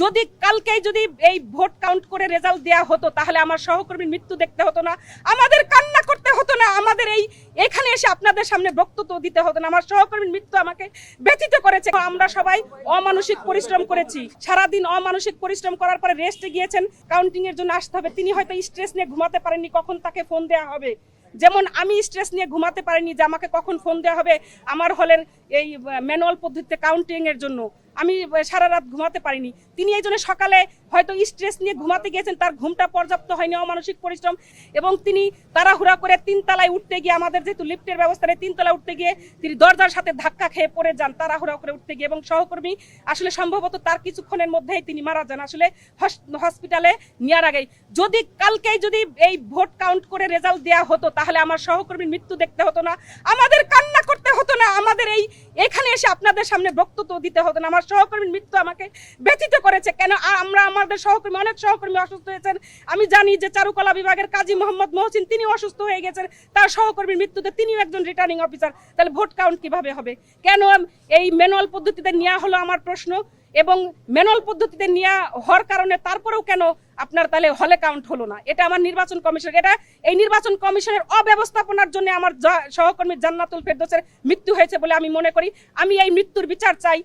যদি কালকেই যদি এই ভোট কাউন্ট করে রেজাল্ট দেওয়া হতো, তাহলে আমার সহকর্মীর মৃত্যু দেখতে হতো না, আমাদের কান্না করতে হতো না, আমাদের এই এখানে এসে আপনাদের সামনে বক্তব্য দিতে হতো না, আমার সহকর্মীর মৃত্যু আমাকে ব্যথিত করেছে। আমরা সবাই অমানসিক পরিশ্রম করেছি। সারাদিন অমানসিক পরিশ্রম করার পরে রেস্টে গিয়েছেন কাউন্টিং এর জন্য আসতে হবে। তিনি হয়তো স্ট্রেস নিয়ে ঘুমাতে পারেননি, কখন তাকে ফোন দেওয়া হবে। যেমন আমি স্ট্রেস নিয়ে ঘুমাতে পারিনি যে আমাকে কখন ফোন দেওয়া হবে, আমার হলের এই ম্যানুয়াল পদ্ধতিতে কাউন্টিং এর জন্য। আমি সারা রাত ঘুমাতে পারিনি। তিনি এই জন্য সকালে হয়তো স্ট্রেস নিয়ে ঘুমাতে গিয়েছেন, তার ঘুমটা পর্যাপ্ত হয়নি, অমানসিক পরিশ্রম। এবং তিনি তাড়াহুড়া করে তিনতলায় উঠতে গিয়ে, আমাদের যেহেতু লিফটের ব্যবস্থা নেই, তিনতলায় উঠতে গিয়ে তিনি দরজার সাথে ধাক্কা খেয়ে পড়ে যান, তাড়াহুড়া করে উঠতে গিয়ে। এবং সহকর্মী, আসলে সম্ভবত তার কিছুক্ষণের মধ্যেই তিনি মারা যান। আসলে হস- হসপিটালে নেওয়ার আগেই। যদি কালকেই যদি এই ভোট কাউন্ট করে রেজাল্ট দেওয়া হতো, তাহলে আমার সহকর্মীর মৃত্যু দেখতে হতো না, আমাদের কান্না করতে হতো না, আমাদের এই এখানে এসে আপনাদের সামনে বক্তব্য দিতে হতো না। আমার সহকর্মীর মৃত্যু আমাকে ব্যথিত করেছে কেন? আর আমরা আমাদের সহকর্মী, অনেক সহকর্মী অসুস্থ হয়েছেন। আমি জানি যে চারুকলা বিভাগের কাজী মোহাম্মদ মহসিন তিনি অসুস্থ হয়ে গেছেন। তার সহকর্মীর মৃত্যুতে তিনিও একজন রিটার্নিং অফিসার তাহলে ভোট কাউন্ট কীভাবে হবে? কেন এই ম্যানুয়াল পদ্ধতিতে নেওয়া হলো আমার প্রশ্ন? এবং ম্যানুয়াল পদ্ধতিতে নেওয়া হওয়ার কারণে তারপরেও কেন আপনার তাহলে হলে কাউন্ট হলো না? এটা আমার নির্বাচন কমিশন, এটা এই নির্বাচন কমিশনের অব্যবস্থাপনার জন্য আমার সহকর্মী জান্নাতুল ফেরদোসের মৃত্যু হয়েছে বলে আমি মনে করি। আমি এই মৃত্যুর বিচার চাই।